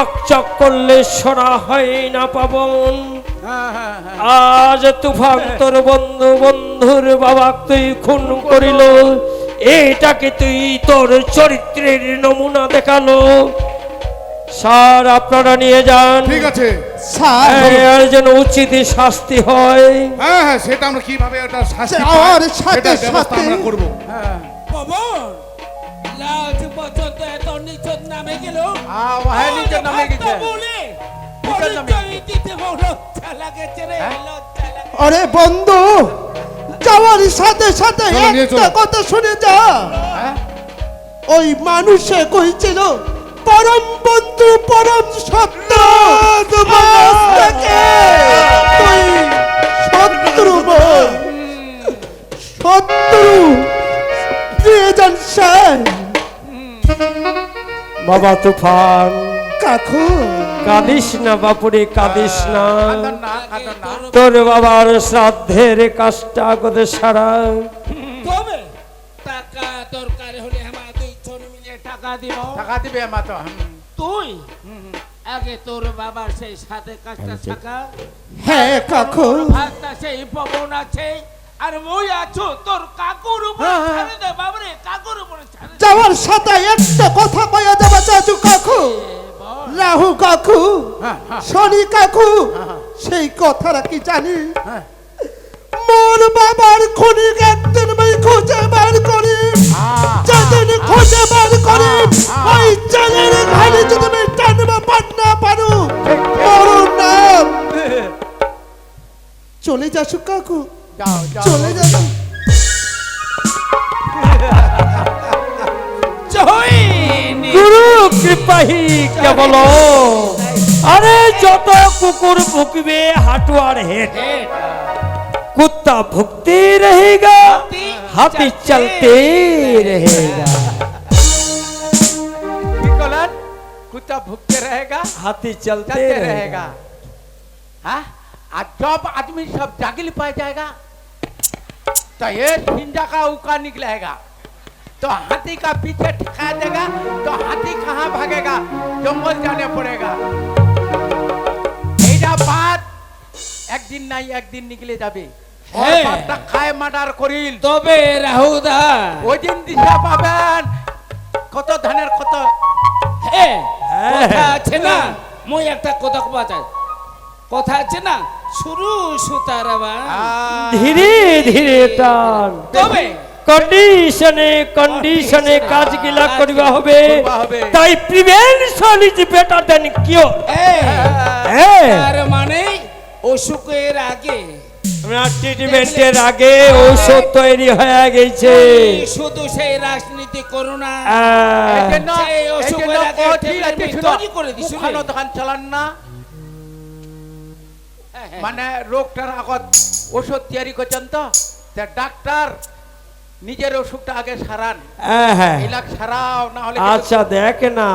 চকচক করলে সরা হয় না পাবন। হ্যাঁ হ্যাঁ হ্যাঁ আজ তুফান তোর বন্ধু বন্ধুর বাবা তুই খুন করিল। এটাকে তুই তোর চরিত্রের নমুনা দেখাল। স্যার আপনারা নিয়ে যান। ঠিক আছে। স্যার যেন উচিত শাস্তি হয়। হ্যাঁ হ্যাঁ সেটা আমরা কীভাবে ওটা শাস্তি পাই, সাথে সাথে- আমরা করব। হ্যাঁ। পবন লাজ পর্যন্ত এত নিচত নামে গেল হ্যাঁ, নামে গেছে। আরে বন্ধু যাওয়ার সাথে সাথে একটা কথা শুনে যা। হ্যাঁ? ওই মানুষে কইছিল পরম বন্ধু পরম সত্য তুই শত্রু। শত্রু প্রিয়জন স্যার বাবা তুফান। কাকু। কাঁদিস না বাপুরে কাঁদিস না। তোর বাবার শ্রাদ্ধের কাজটা কোথায় সারা তবে টাকা দরকার হলে মিলে টাকা দিব টাকা দিবে মা তো তুই আগে তোর বাবার সেই সাথে কাজটা থাকা হ্যাঁ কাকু। ভাতটা সেই পবন আছে আর মই আছো তোর কাকুর উপরে হ্যাঁ, হ্যাঁ। ছাড়ে দে বাবারে কাকুর উপরে ছাড়ে যাওয়ার সাথে একটা কথা কয়া দেবা চাচু কাকু। রাহু কাকু হ্যাঁ, শনি কাকু। সেই কথাটা কি জানি। মোর বাবার খনিক একদিন মই খুঁজে বার করি যেদিন খুঁজে বার করি। ওই জেলের ঘাড়ি যদি আমি টানবা পার না পারু মোর নাম চলে যাসু কাকু যাও যাও চলে যাসু জয়নি গুরু কৃপাহি কেবল আরে যত কুকুর ভুকবে হাটুয়ার হেট कुत्ता भुगते रहेगा हाथी चलते रहेगा কি করলেন কুত্তা ভুগতে रहेगा हाथी चलते चलते रहेगा रहेगा हाँ और जब आदमी सब जागिल पाए जाएगा तो ये झिंझा का उका निकलेगा तो हाथी का पीछे ठिका देगा तो हाथी कहाँ भागेगा जंगल जाने पड़ेगा এইটা বাদ একদিন নাই একদিন নিকলে যাবে ওর হ্যাঁ। বাপটা খায় মার্ডার করিল তবে রাহুদা ওই দিন দিশা পাবেন কত ধানের কত হে কথা আছে না মই একটা কথা কবা চাই কথা আছে না শুরু সুতারাবা আহ, ধীরে ধীরে টান। তবে কন্ডিশনে কন্ডিশনে কাজগুলা করিবা হবে। তাই prevention is better than cure তার মানে অসুখের আগে। ট্রিটমেন্টের আগে ঔষধ তৈরি হয়ে গেছে। শুধু সেই রাজনীতি করো না। তৈরি করে মুখানো দোকান চালান না। মানে রোগটার আগত ওষুধ তৈরি করছেন তো ডাক্তার নিজের অসুখটা আগে সারান। হ্যাঁ, হ্যাঁ। এলাক সারাও না হলে আচ্ছা দেখ না।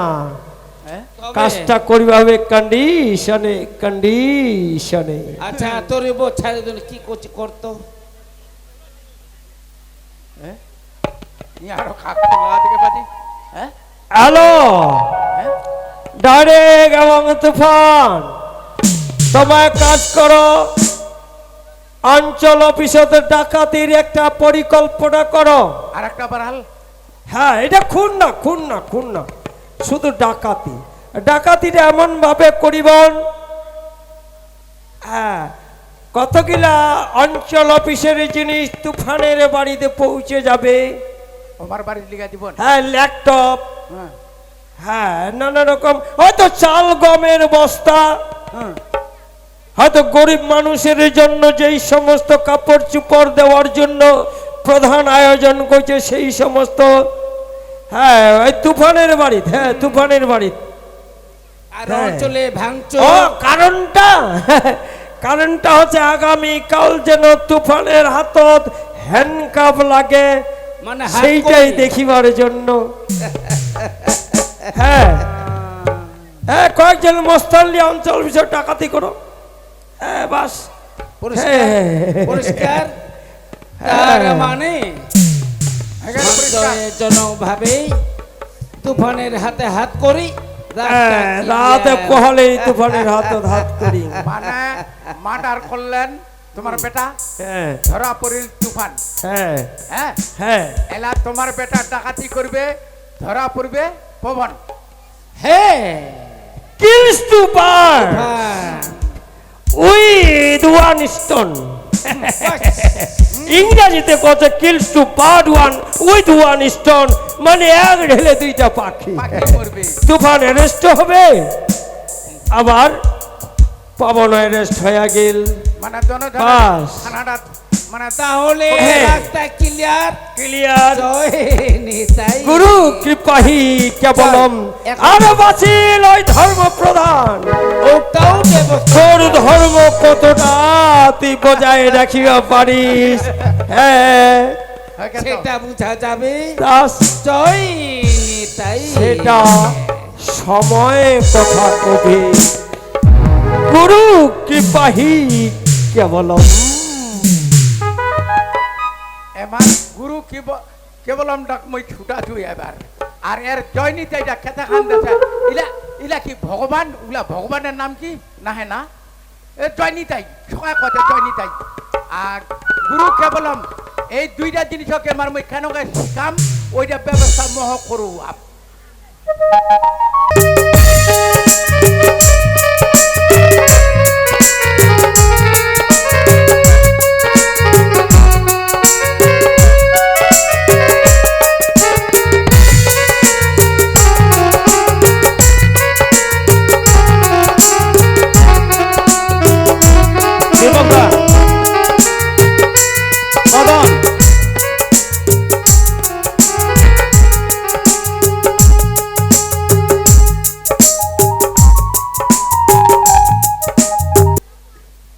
হ্যাঁ? কাজটা করিবা হবে কন্ডিশনে কন্ডিশনে আচ্ছা তোর বউ ছাড়ে দিল কি করছি করতো হ্যাঁ? হ্যাঁ? হ্যালো? হ্যাঁ? ডাইরেক্ট এবং তুফান। তোমায় কাজ করো। অঞ্চল অফিসতে ডাকাতির একটা পরিকল্পনা করো। আর একটা বাড়াল হ্যাঁ এটা খুন না খুন না খুন না। শুধু ডাকাতি। ডাকাতিটা এমন ভাবে করিবন হ্যাঁ কতগুলা অঞ্চল অফিসের জিনিস তুফানের বাড়িতে পৌঁছে যাবে? আমার বাড়ির লিগা দিবন হ্যাঁ ল্যাপটপ। হ্যাঁ। হ্যাঁ নানা রকম। হয়তো চাল গমের বস্তা। হ্যাঁ। হয়তো গরিব মানুষের জন্য যেই সমস্ত কাপড় চুপড় দেওয়ার জন্য প্রধান আয়োজন করছে সেই সমস্ত হ্যাঁ ওই তুফানের বাড়িতে হ্যাঁ তুফানের বাড়িতে। আর হ্যাঁ। ও কারণটা? কারণটা হচ্ছে আগামী কাল যেন তুফানের হাতত হ্যান্ডকাপ লাগে মানে সেইটাই দেখিবার জন্য। হ্যাঁ। হ্যাঁ কয়েকজন মস্তাল্লি অঞ্চল বিষয় ডাকাতি করো। বাস। পরিষ্কার? হ্যাঁ। হ্যাঁ। তার মানে? ভাবে তুফানের হাতে হাত করি হ্যাঁ, রাতে পহলে তুফানের হাত হাত করি। মানে মার্ডার করলেন তোমার বেটা? হ্যাঁ। ধরা পড়িল তুফান। হ্যাঁ। হ্যাঁ? হ্যাঁ। এলা তোমার বেটা ডাকাতি করবে ধরা পড়বে পবন হ্যাঁ। কিলস হ্যাঁ। উইথ ওয়ান স্টোন ইংরেজিতে কত kills two part one with one stone মানে এক ঢেলে দুইটা পাখি। তুফান অ্যারেস্ট হবে। আবার পাবন অ্যারেস্ট হয়ে গেল। মানে মানে তাহলে। রাস্তা ক্লিয়ার ক্লিয়ার গুরু কৃপাহি কেবলম আর বাঁচিল ওই ধর্ম প্রধান। ওটাও তোর ধর্ম কতটা তুই বজায় রাখিবা পারিস? হ্যাঁ? সেটা বোঝা যাবে। জয় নিতাই সেটা সময় কথা কবে। গুরু কৃপাহি কেবলম এবার গুরু কেব কেবলম মই ছুটা ছুই এবার। আর এর জয়নিতে এটা খেতে খান দেছে ইলা ইলা কি ভগবান? উলা ভগবানের নাম কি? না হে না? এ জয়নিতাই, সবাই কথা জয়নিতাই। আর গুরু কেবলম, এই দুইটা জিনিসকে আমার মই কেন শিকাম ওইটা ব্যবস্থা মহ করু আপ।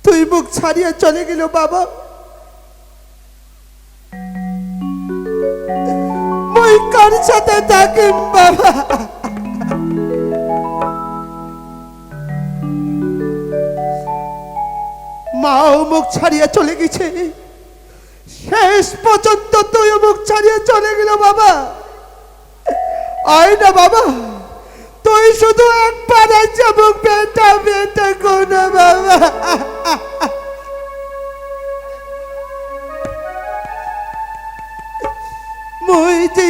তুই মুখ ছাড়িয়ে চলে গেল বাবা। কার সাথে থাকি বাবা? মাও মুখ ছাড়িয়ে চলে গেছে। শেষ পর্যন্ত তুই মুখ ছাড়িয়ে চলে গেল বাবা। আয় না বাবা, তুই শুধু একবার আছে মুখ বেটা বেটা কোন বাবা। মই যে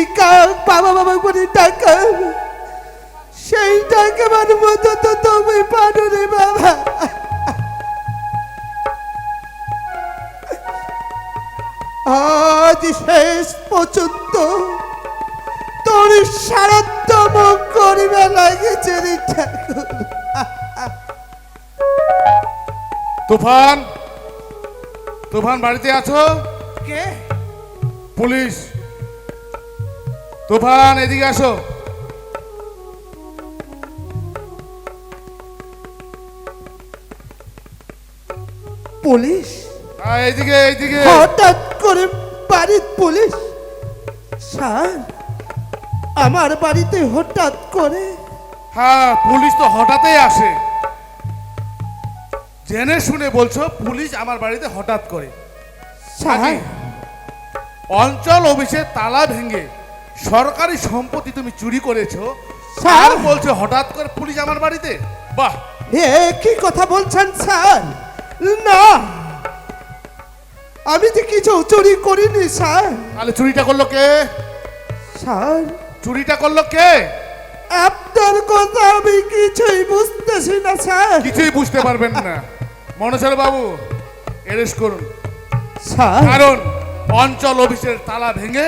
বাবা বাবা করে টাকা সেই টাকা মানে মতো তো তুমি পারো রে বাবা। আজ শেষ পর্যন্ত তোর সারাত্ম মুখ করিবে লাগেছে তুফান তুফান বাড়িতে আছো? কে? পুলিশ। তুফান এদিকে আসো। পুলিশ? এইদিকে এইদিকে হঠাৎ করে বাড়ির পুলিশ। স্যার আমার বাড়িতে হঠাৎ করে হ্যাঁ পুলিশ তো হঠাৎই আসে। জেনে শুনে বলছো পুলিশ আমার বাড়িতে হঠাৎ করে। স্যার। অঞ্চল অফিসে তালা ভেঙে সরকারি সম্পত্তি তুমি চুরি করেছ স্যার। বলছো হঠাৎ করে পুলিশ আমার বাড়িতে? বাহ! এ কি কথা বলছেন স্যার? না আমি যে কিছু চুরি করিনি স্যার। তাহলে চুরিটা করল কে? স্যার। চুরিটা করল কে? আপনার কথা আমি কিছুই বুঝতেছি না স্যার। কিছুই বুঝতে পারবেন না। মনোসর বাবু এরেস্ট করুন। স্যার। কারণ অঞ্চল অফিসের তালা ভেঙে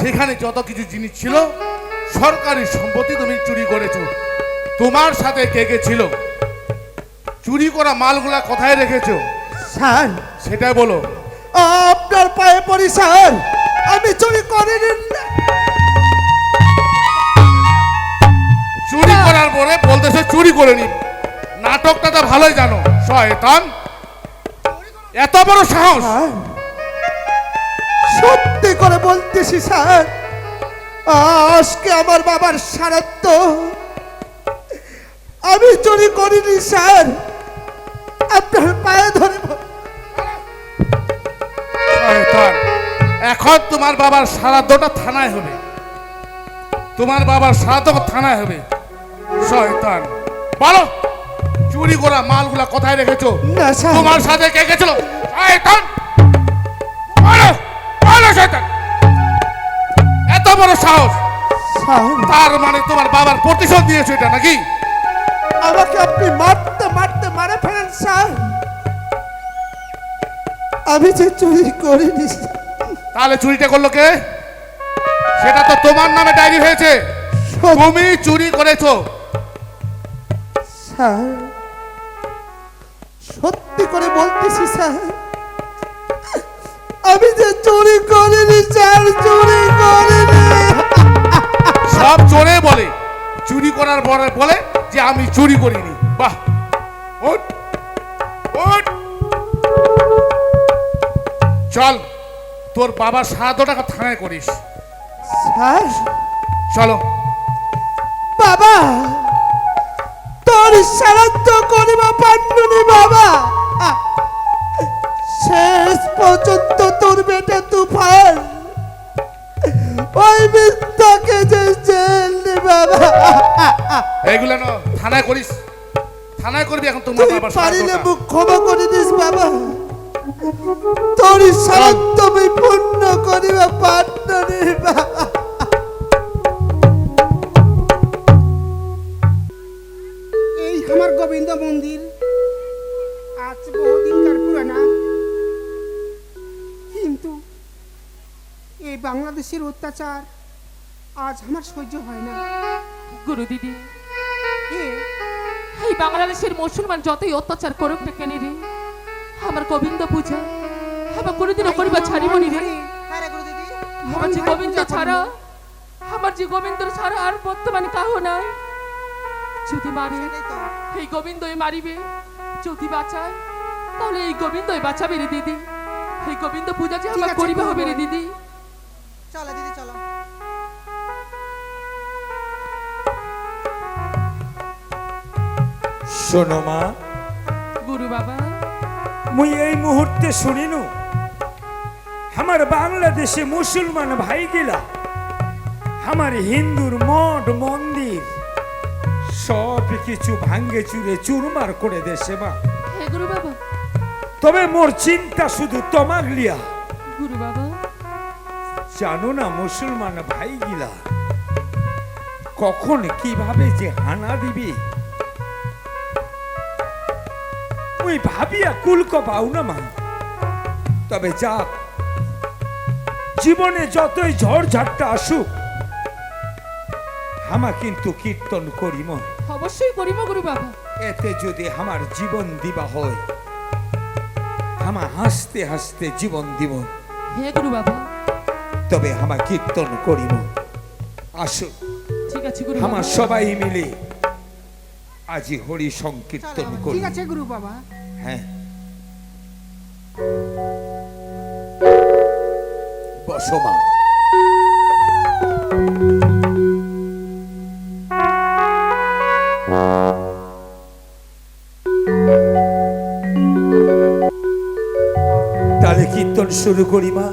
সেখানে যত কিছু জিনিস ছিল সরকারি সম্পত্তি তুমি চুরি করেছ। তোমার সাথে কে কে ছিল? চুরি করা মালগুলা কোথায় রেখেছো? স্যার সেটাই বলো। আপনার পায়ে পড়ি স্যার আমি চুরি করিনি। চুরি করার পরে বলতেছে চুরি করে নি নাটকটা তো ভালোই জানো। শয়তান। এত বড় সাহস। সত্যি করে বলতেছি স্যার। আজকে আমার বাবার সারাত্ম আমি চুরি করিনি স্যার। আপনার পায়ে ধরে এখন তোমার বাবার সারাদ্দটা থানায় হবে। তোমার বাবার সারা সারাদ্দ থানায় হবে। শয়তান। বলো চুরি করা মালগুলা কোথায় রেখেছো? তোমার সাথে কে গেছিল? শয়তান! বলো বলো শয়তান। এত বড় সাহস। তার মানে তোমার বাবার প্রতিশোধ দিয়েছ এটা নাকি? আমাকে আপনি মারতে মারতে মারে ফেলেন স্যার। আমি যে চুরি করিনি তাহলে চুরিটা করল কে? সেটা তো তোমার নামে ডায়েরি হয়েছে। তুমি চুরি করেছ। স্যার সত্যি করে বলতেছি স্যার। আমি যে চুরি করিনি স্যার চুরি করিনি। সব চোরে বলে। চুরি করার পরে বলে যে আমি চুরি করিনি। বাহ। ওঠ ওঠ চল। তোর বাবা সাত টাকা থানায় করিস। স্যার? চলো। বাবা! তোর সাহায্য করিবা পান্ডুনি বাবা! শেষ পর্যন্ত তোর বেটা তুফান। ওই মিথ্যাকে যে জেল বাবা। এইগুলো না থানায় করিস। থানায় করবি এখন তোমার বাবার পারিলে। মুখ ক্ষমা করে দিস বাবা। তোর সাহায্য বাংলাদেশের অত্যাচার আজ আমার সহ্য হয় না। গুরু দিদি এই বাংলাদেশের মুসলমান যতই অত্যাচার করুক না কেন রে? আমার গোবিন্দ পূজা আমার কোনোদিনও করিবা ছাড়িবনি রে। আমার যে গোবিন্দ ছাড়া। আমার যে গোবিন্দ ছাড়া আর বর্তমানে কাহ নাই। যদি মারে এই গোবিন্দই মারিবে। যদি বাঁচায় তাহলে এই গোবিন্দই বাঁচাবে রে দিদি। এই গোবিন্দ পূজা যে আমার করিবে হবে রে দিদি। শোনো মা। গুরু বাবা। মুই এই মুহূর্তে শুনিনু আমার বাংলাদেশে মুসলমান ভাই গিলা আমার হিন্দুর মঠ মন্দির সব কিছু ভাঙ্গে চুরে চুরমার করে দেশে মা। গুরু বাবা। তবে মোর চিন্তা শুধু তোমাক লিয়া। গুরু বাবা। জানো না মুসলমান ভাই গিলা কখন কীভাবে যে হানা দিবি? ওই ভাবিয়া কুলক পাও না মা তবে যাক জীবনে যতই ঝড় ঝাপটা আসুক আমা কিন্তু কীর্তন করিম। অবশ্যই করিব গুরু বাবা এতে যদি আমার জীবন দিবা হয় আমা হাসতে হাসতে জীবন দিব। হে গুরু বাবা তবে আমা কীর্তন করিব আসুক ঠিক আছে গুরু আমার সবাই মিলে আজি হরি সংকীর্তন করি। ঠিক আছে গুরু বাবা হ্যাঁ বসো মা তাহলে কীর্তন শুরু করি মা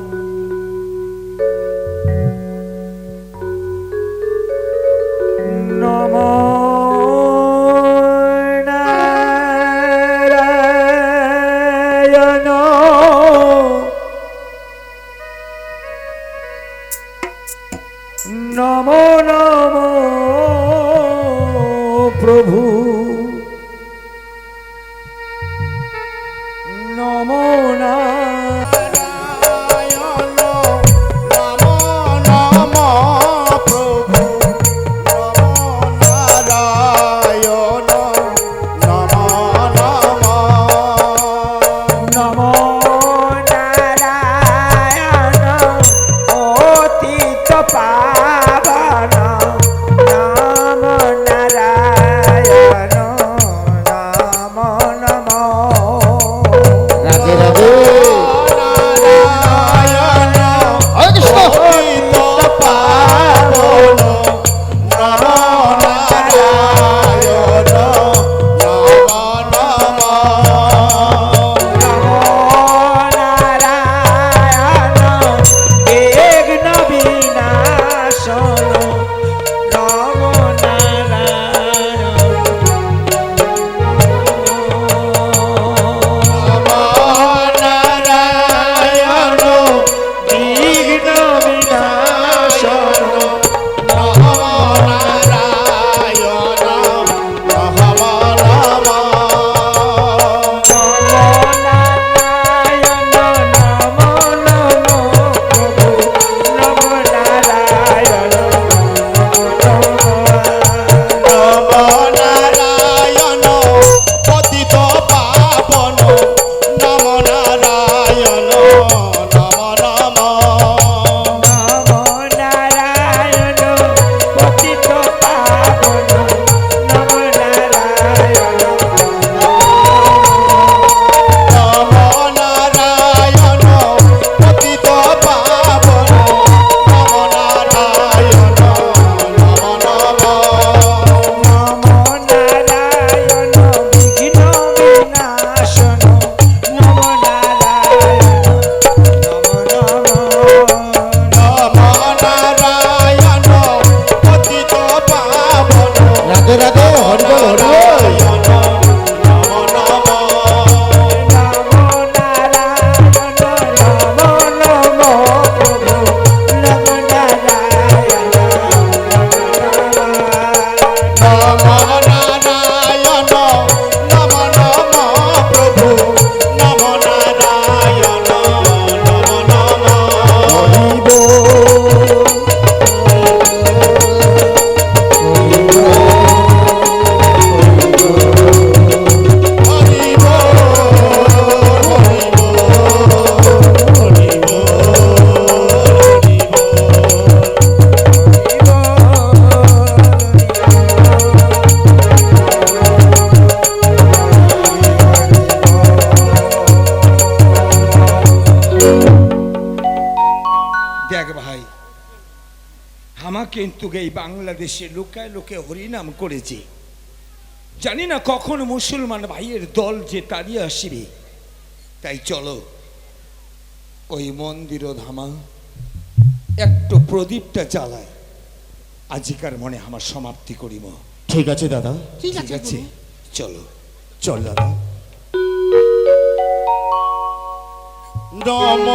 কিন্তু এই বাংলাদেশে লোকায় লোকে হরিনাম করেছে। জানি না কখন মুসলমান ভাইয়ের দল যে তাড়িয়ে আসিবে। তাই চলো ওই মন্দির ধামা একটু প্রদীপটা চালায় আজিকার মনে আমার সমাপ্তি করিব। ঠিক আছে দাদা। ঠিক আছে চলো। চল দাদা। নম